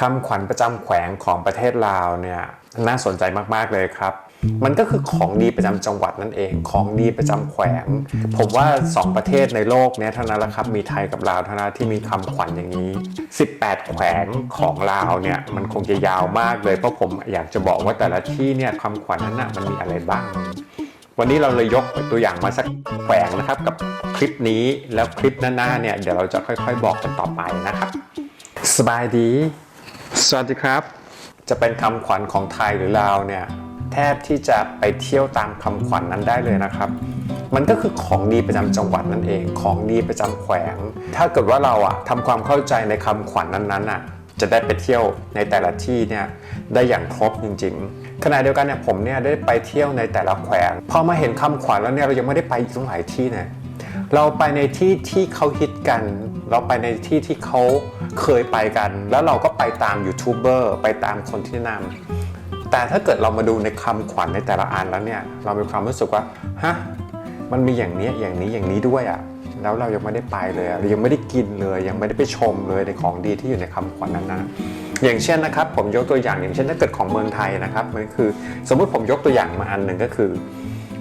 คำขวัญประจำแขวงของประเทศลาวเนี่ยน่าสนใจมาก ๆ เลยครับ มันก็คือของดีประจำจังหวัดนั่นเอง ของดีประจำแขวง ผมว่า 2 ประเทศในโลกเนี้ยเท่านั้นแหละครับ มีไทยกับลาวเท่านั้นที่มีคำขวัญอย่างนี้ 18 แขวงของลาวเนี่ยมันคงจะยาวมากเลย เพราะผมอยากจะบอกว่าแต่ละที่เนี่ยคำขวัญนั้นนะมันมีอะไรบ้าง วันนี้เราเลยยกตัวอย่างมาสักแขวงนะครับกับคลิปนี้แล้วคลิปหน้าๆเนี่ยเดี๋ยวเราจะค่อย ๆ บอกกันต่อไปนะครับ สบายดี สวัสดีครับ จะเป็นคำขวัญของไทยหรือลาวเนี่ยแทบที่จะไปเที่ยวตามคำขวัญนั้นได้เลยนะครับ มันก็คือของดีประจำจังหวัดนั่นเอง ของดีประจำแขวง ถ้าเกิดว่าเราอะทำความเข้าใจในคำขวัญนั้นๆอะจะได้ไปเที่ยวในแต่ละที่เนี่ยได้อย่างครบจริงๆ ขณะเดียวกันเนี่ยผมเนี่ยได้ไปเที่ยวในแต่ละแขวง พอมาเห็นคำขวัญแล้วเนี่ยเรายังไม่ได้ไปอีกตั้งหลายที่เนี่ยเราไปในที่ที่เขาฮิตกัน เราไปในที่ที่เขาเคยไปกัน แล้วเราก็ไปตามยูทูบเบอร์ไปตามคนที่แนะนำแต่ถ้าเกิดเรามาดูในคำขวัญในแต่ละอันแล้วเนี่ยเรามีความรู้สึกว่าฮะมันมีอย่างนี้อย่างนี้อย่างนี้ด้วยอะ่ะแล้วเรายังไม่ได้ไปเลยอะเรายังไม่ได้กินเลย ยังไม่ได้ไปชมเลยในของดีที่อยู่ในคำขวัญนั้นนะ อย่างเช่นนะครับ ผมยกตัวอย่างอย่างเช่นถ้าเกิดของเมืองไทยนะครับ มันคือ สมมุติผมยกตัวอย่างมาอันหนึ่งก็คือ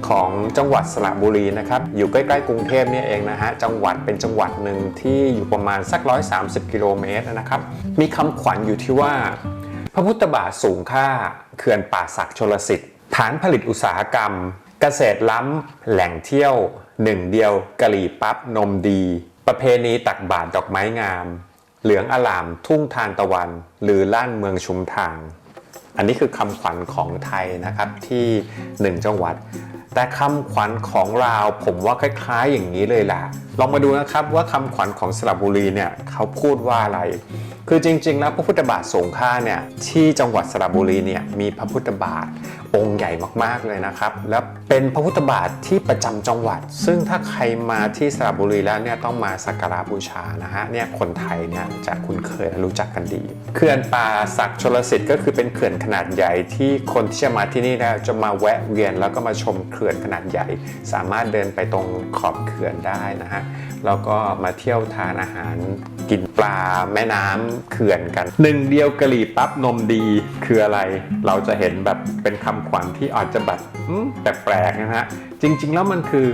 ของจังหวัดสระบุรีนะครับ อยู่ใกล้ๆกรุงเทพเนี่ยเองนะฮะ จังหวัดเป็นจังหวัดหนึ่งที่อยู่ประมาณสัก 130 กิโลเมตรนะครับ มีคำขวัญอยู่ที่ว่า พระพุทธบาทสูงค่าเขื่อนป่าศักดิ์ชลสิทธิ์ฐานผลิตอุตสาหกรรม เกษตรล้ำ แหล่งเที่ยวหนึ่งเดียวกะหรี่ปั๊บนมดี ประเพณีตักบาตรดอกไม้งาม เหลืองอลามทุ่งทานตะวัน หรือล้านเมืองชุมทางอันนี้คือคำขวัญของไทยนะครับที่หนึ่งจังหวัด แต่คำขวัญของเราผมว่าคล้ายๆอย่างนี้เลยแหละลองมาดูนะครับว่าคำขวัญของสระบุรีเนี่ยเขาพูดว่าอะไร คือจริงๆแล้วพระพุทธบาทสงฆ์ค่าเนี่ยที่จังหวัดสระบุรีเนี่ยมีพระพุทธบาทองค์ใหญ่มากๆเลยนะครับ และเป็นพระพุทธบาทที่ประจำจังหวัด ซึ่งถ้าใครมาที่สระบุรีแล้วเนี่ยต้องมาสักการะบูชานะฮะเนี่ยคนไทยเนี่ยจะคุ้นเคยและรู้จักกันดีเขื่อนป่าศักดิ์ชลสิทธิ์ก็คือเป็นเขื่อนขนาดใหญ่ที่คนที่จะมาที่นี่แล้วจะมาแวะเวียน แล้วก็มาชมเขื่อนขนาดใหญ่ สามารถเดินไปตรงขอบเขื่อนได้นะฮะแล้วก็มาเที่ยวทานอาหาร กินปลาแม่น้ำเขื่อนกัน หนึ่งเดียวกะหรี่ปั๊บนมดีคืออะไร เราจะเห็นแบบเป็นคำขวัญที่อาจจะแบบแปลกๆนะฮะ จริง ๆ แล้วมันคือ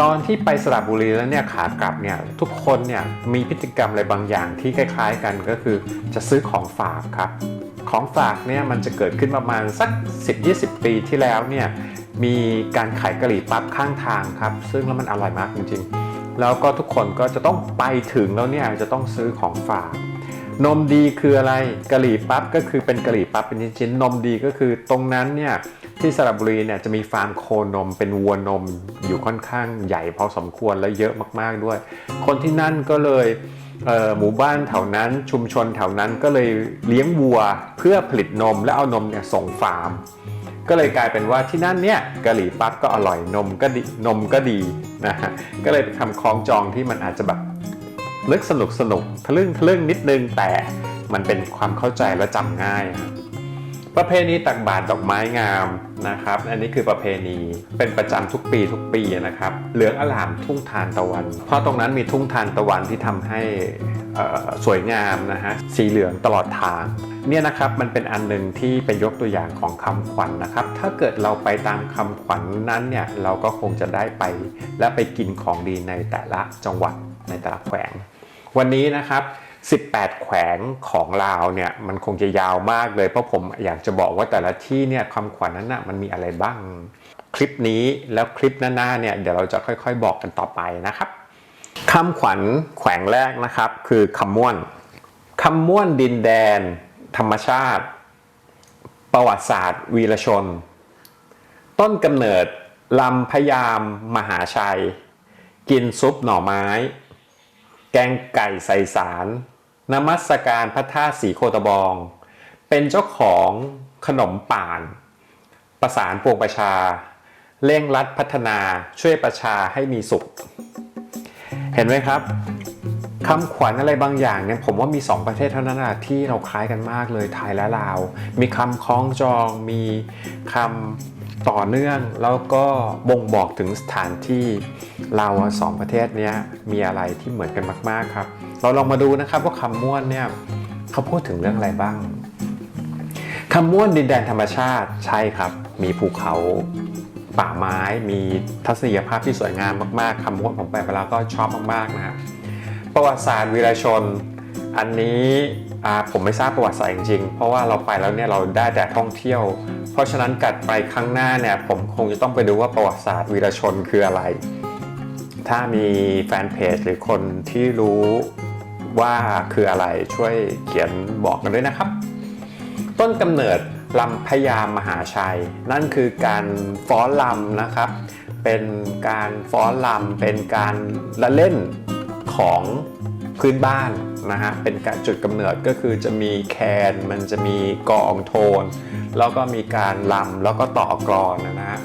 ตอนที่ไปสระบุรีแล้วเนี่ยขากลับเนี่ยทุกคนเนี่ยมีพฤติกรรมอะไรบางอย่างที่คล้าย ๆ กันก็คือจะซื้อของฝากครับ ของฝากเนี่ยมันจะเกิดขึ้นประมาณสัก 10-20 ปีที่แล้วเนี่ยมีการขายกะหรี่ปั๊บข้างทางครับ ซึ่งแล้วมันอร่อยมากจริงๆ แล้วก็ทุกคนก็จะต้องไปถึงแล้วเนี่ยจะต้องซื้อของฝาก นมดีคืออะไรกะหรี่ปั๊บก็คือเป็นกะหรี่ปั๊บเป็นชิ้นๆนมดีก็คือตรงนั้นเนี่ยที่สระบุรีเนี่ยจะมีฟาร์มโคนมเป็นวัวนมอยู่ค่อนข้างใหญ่พอสมควรและเยอะมากๆด้วย คนที่นั่นก็เลยเหมู่บ้านแถวนั้นชุมชนแถวนั้นก็เลยเลี้ยงวัวเพื่อผลิตนมและเอานมเนี่ยส่งฟาร์ม ก็เลยกลายเป็นว่าที่นั่นเนี่ยกะหรี่ปั๊บก็อร่อยนมก็ดีนมก็ดีนะฮะก็เลยเป็นคำคล้องจองที่มันอาจจะแบบลึกสนุกสนุกทะลึ่งทะลึ่งนิดนึงแต่มันเป็นความเข้าใจและจำง่ายครับ ประเพณีตักบาตรดอกไม้งามนะครับ อันนี้คือประเพณีเป็นประจำทุกปีทุกปีนะครับ เหลืองอลามทุ่งทานตะวัน เพราะตรงนั้นมีทุ่งทานตะวันที่ทำให้สวยงามนะฮะสีเหลืองตลอดทางเนี่ยนะครับมันเป็นอันหนึ่งที่เป็นยกตัวอย่างของคำขวัญนะครับ ถ้าเกิดเราไปตามคำขวัญนั้นเนี่ยเราก็คงจะได้ไป และไปกินของดีในแต่ละจังหวัดในแต่ละแขวง วันนี้นะครับ 18 แขวงของลาวเนี่ยมันคงจะยาวมากเลย เพราะผมอยากจะบอกว่าแต่ละที่เนี่ยคำขวัญนั้นนะมันมีอะไรบ้าง คลิปนี้แล้วคลิปหน้าๆเนี่ยเดี๋ยวเราจะค่อยๆ บอกกันต่อไปนะครับคำขวัญแขวงแรกนะครับ คือคำม่วนคำม่วนดินแดน ธรรมชาติ ประวัติศาสตร์ วีรชน ต้นกำเนิดลำพยามมหาชัย กินซุปหน่อไม้ แกงไก่ใส่สาร นมัสการพระธาตุสีโคตบอง เป็นเจ้าของขนมป่าน ประสานปวงประชา เร่งรัดพัฒนาช่วยประชาให้มีสุข เห็นไหมครับคำขวัญอะไรบางอย่างเนี่ยผมว่ามี 2 ประเทศเท่านั้นนะที่เราคล้ายกันมากเลยไทยและลาว มีคำคล้องจอง มีคำต่อเนื่องแล้วก็บ่งบอกถึงสถานที่เราสองประเทศนี้มีอะไรที่เหมือนกันมาก ๆครับ เราลองมาดูนะครับว่าคำม่วนเนี่ยเขาพูดถึงเรื่องอะไรบ้างคำม่วนดินแดนธรรมชาติใช่ครับ มีภูเขาป่าไม้ มีทัศนียภาพที่สวยงามมากๆคำม่วนผมไปมาแล้วก็ชอบมากๆนะฮะประวัติศาสตร์วีรชน อันนี้ผมไม่ทราบประวัติศาสตร์จริงๆ เพราะว่าเราไปแล้วเนี่ยเราได้แต่ท่องเที่ยว เพราะฉะนั้นกัดไปครั้งหน้าเนี่ยผมคงจะต้องไปดูว่าประวัติศาสตร์วีรชนคืออะไร ถ้ามีแฟนเพจหรือคนที่รู้ ว่าคืออะไรช่วยเขียนบอกกันด้วยนะครับ ต้นกำเนิดลำพญามหาชัย นั่นคือการฟ้อนลำนะครับ เป็นการฟ้อนลำเป็นการละเล่นของพื้นบ้านนะฮะเป็นการจุดกำเนิดก็คือจะมีแคนมันจะมีกองโทน แล้วก็มีการลำแล้วก็ต่อกรอนนะฮะ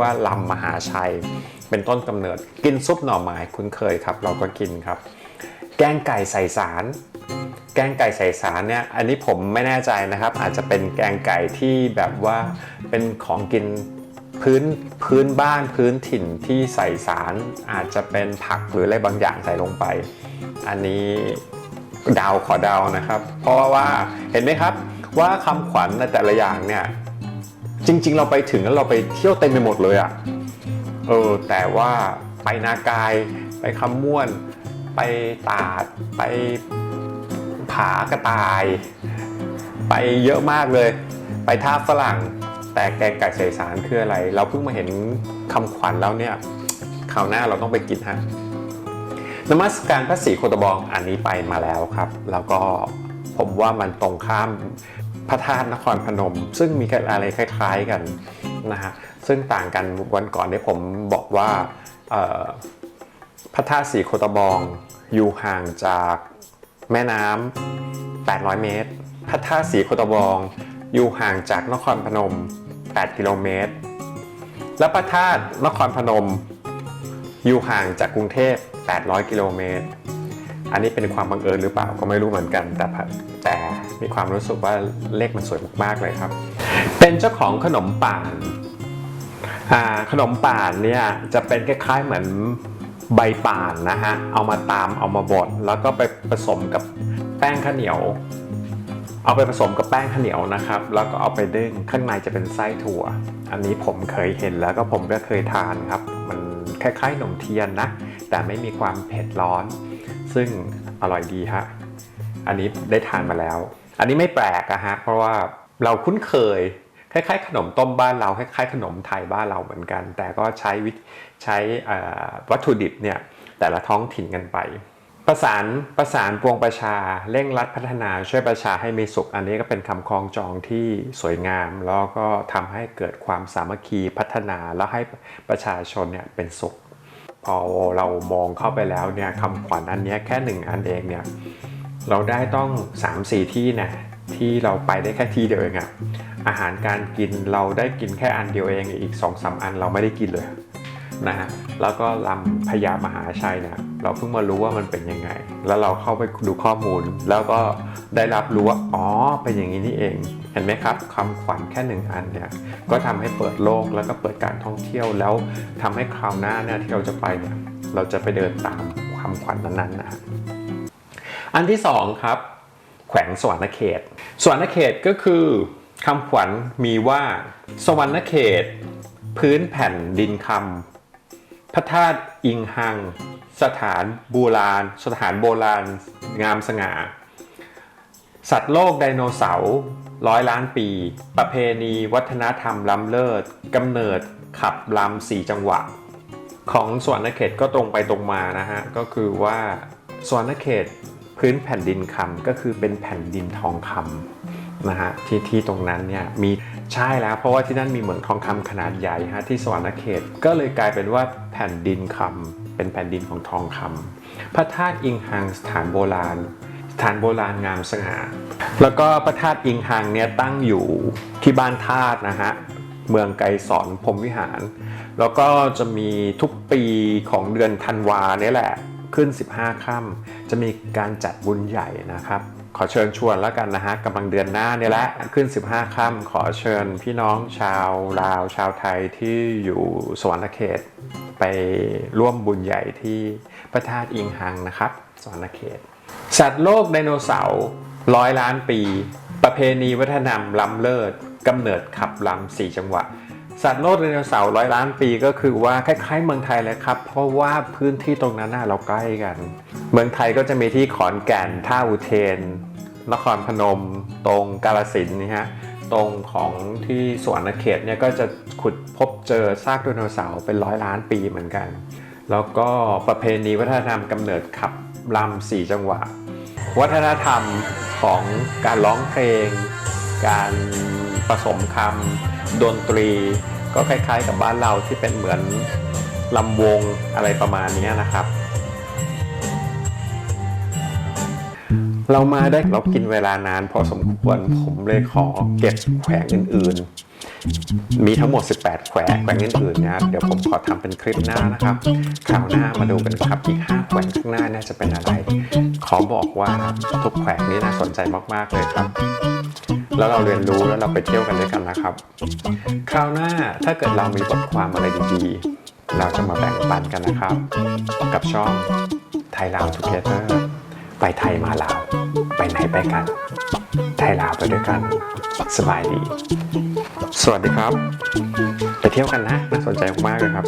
ว่าลำมหาชัย เป็นต้นกำเนิดกินซุปหน่อไม้คุ้นเคยครับ เราก็กินครับ แกงไก่ใส่สารแกงไก่ใส่สารเนี่ย อันนี้ผมไม่แน่ใจนะครับ อาจจะเป็นแกงไก่ที่แบบว่าเป็นของกินพื้นพื้นบ้านพื้นถิ่นที่ใส่สาร อาจจะเป็นผักหรืออะไรบางอย่างใส่ลงไป อันนี้เดาวขอเดาวนะครับ เพราะว่าเห็นไหมครับว่าคำขวัญในแต่ละอย่างเนี่ย จริง ๆ เราไปถึงแล้วเราไปเที่ยวเต็มไปหมดเลยอะ่ะเออแต่ว่าไปนากาย ไปคำม่วน ไปตาด ไปผากระต่าย ไปเยอะมากเลย ไปท่าฝรั่ง แต่แกงไก่ใส่สารคืออะไร เราเพิ่งมาเห็นคำขวัญแล้วเนี่ยคราวหน้าเราต้องไปกินฮะนมัสการพระศรีโคตบองอันนี้ไปมาแล้วครับ แล้วก็ผมว่ามันตรงข้าม พระธาตุนครพนม ซึ่งมีอะไรคล้ายๆกันนะฮะซึ่งต่างกันวันก่อนที่ผมบอกว่าพระธาตุศรีโคตบองอยู่ห่างจากแม่น้ำ 800 เมตร พระธาตุศรีโคตบองอยู่ห่างจากนครพนม 8 กิโลเมตร และพระธาตุนครพนม อยู่ห่างจากกรุงเทพ 800 กิโลเมตร อันนี้เป็นความบังเอิญหรือเปล่าก็ไม่รู้เหมือนกันแต่แต่ มีความรู้สึกว่าเลขมันสวยมากๆเลยครับ เป็นเจ้าของขนมป่านขนมป่านเนี่ยจะเป็นคล้ายๆเหมือนใบป่านนะฮะ เอามาตามเอามาบดแล้วก็ไปผสมกับแป้งข้าวเหนียว เอาไปผสมกับแป้งข้าวเหนียวนะครับ แล้วก็เอาไปนึ่งข้างในจะเป็นไส้ถั่ว อันนี้ผมเคยเห็นแล้วก็ผมก็เคยทานครับ มันคล้ายๆขนมเทียนนะ แต่ไม่มีความเผ็ดร้อน ซึ่งอร่อยดีฮะ อันนี้ได้ทานมาแล้ว อันนี้ไม่แปลกอะฮะเพราะว่าเราคุ้นเคยคล้ายๆขนมต้มบ้านเราคล้ายๆขนมไทยบ้านเราเหมือนกัน แต่ก็ใช้วิใช้วัตถุดิบเนี่ยแต่ละท้องถิ่นกันไป ประสานประสานปวงประชาเร่งรัดพัฒนาช่วยประชาให้มีสุข อันนี้ก็เป็นคำคล้องจองที่สวยงาม แล้วก็ทำให้เกิดความสามัคคีพัฒนาแล้วให้ประชาชนเนี่ยเป็นสุข พอเรามองเข้าไปแล้วเนี่ยคำขวัญอันนี้แค่หนึ่งอันเองเนี่ย เราได้ต้อง 3-4 ที่นะที่เราไปได้แค่ที่เดียวเองอะอาหารการกินเราได้กินแค่อันเดียวเองอีก2อสอันเราไม่ได้กินเลยนะฮะแล้วก็ลำพญามหาชัยเนี่ยเราเพิ่งมารู้ว่ามันเป็นยังไง แล้วเราเข้าไปดูข้อมูล แล้วก็ได้รับรู้ว่าอ๋อเป็นอย่างนี้นี่เอง เห็นไหมครับคำขวัญแค่หนึ่งอันเนี่ยก็ทำให้เปิดโลกแล้วก็เปิดการท่องเที่ยวแล้วทำให้คราวหน้าเนี่ยที่เราจะไปเนี่ยเราจะไปเดินตามคำขวัญนั้นๆนะฮะ อันที่สองครับ แขวงสวรรณเขต สวรรณเขตก็คือคำขวัญมีว่า สวรรณเขต พื้นแผ่นดินคำพระธาตุอิงหัง สถานโบราณ สถานโบราณ งามสง่า สัตว์โลกไดโนเสาร์ร้อยล้านปี ประเพณีวัฒนธรรมล้ำเลิศกำเนิดขับลำสี่จังหวะ ของสวรรณเขตก็ตรงไปตรงมานะฮะ ก็คือว่าสวรรณเขต พื้นแผ่นดินคำก็คือเป็นแผ่นดินทองคำนะฮะที่ที่ตรงนั้นเนี่ยมีใช่แล้ว เพราะว่าที่นั่นมีเหมืองทองคำขนาดใหญ่ฮะที่สวรรณเขตก็เลยกลายเป็นว่าแผ่นดินคำเป็นแผ่นดินของทองคำพระธาตุอิงหังสถานโบราณสถานโบราณงามสง่าแล้วก็พระธาตุอิงหังเนี่ยตั้งอยู่ที่บ้านธาตุนะฮะเมืองไกรสอนพรมวิหาร แล้วก็จะมีทุกปีของเดือนธันวาเนี่ยแหละ ขึ้น 15 ค่ำจะมีการจัดบุญใหญ่นะครับ ขอเชิญชวนแล้วกันนะฮะกำลังเดือนหน้าเนี่ยแหละขึ้น 15 ค่ำขอเชิญพี่น้องชาวลาวชาวไทยที่อยู่สวรรณเขต ไปร่วมบุญใหญ่ที่พระธาตุอิงหังนะครับ สวรรณเขต สัตว์โลกไดโนเสาร์ร้อยล้านปี ประเพณีวัฒนธรรมล้ำเลิศกำเนิดขับลำสี่จังหวะ สัตว์โลกไดโนเสาร์ร้อยล้านปีก็คือว่าคล้ายๆ เมืองไทยเลยครับ เพราะว่าพื้นที่ตรงนั้นน่ะเราใกล้กัน เมืองไทยก็จะมีที่ขอนแก่นท่าอุเทน นครพนม ตรงกาลสินนี่ฮะตรงของที่สวนเขตเนี่ยก็จะขุดพบเจอซากไดโนเสาร์เป็นร้อยล้านปีเหมือนกัน แล้วก็ประเพณีวัฒนธรรมกำเนิดขับลำสี่จังหวะ วัฒนธรรมของการร้องเพลง การผสมคำ ดนตรี ก็คล้ายๆกับบ้านเราที่เป็นเหมือนลำวงอะไรประมาณนี้นะครับ เรามาได้เรากินเวลานานพอสมควรผมเลยขอเก็บแขวงอื่นๆ มีทั้งหมด 18 แขวงแขวงอื่นๆนะครับเดี๋ยวผมขอทำเป็นคลิปหน้านะครับคราวหน้ามาดูกันครับอีก5แขวงข้างหน้าน่าจะเป็นอะไร ขอบอกว่าทุกแขวงนี้น่าสนใจมากๆเลยครับ แล้วเราเรียนรู้แล้วเราไปเที่ยวกันด้วยกันนะครับ คราวหน้าถ้าเกิดเรามีบทความอะไรดีๆ เราจะมาแบ่งปันกันนะครับ กับช่องไทยลาวทูเกเตอร์ไปไทยมาลาวไปไหนไปกัน ไทยลาวไปด้วยกัน สบายดี สวัสดีครับ ไปเที่ยวกันนะน่าสนใจมากเลยครับ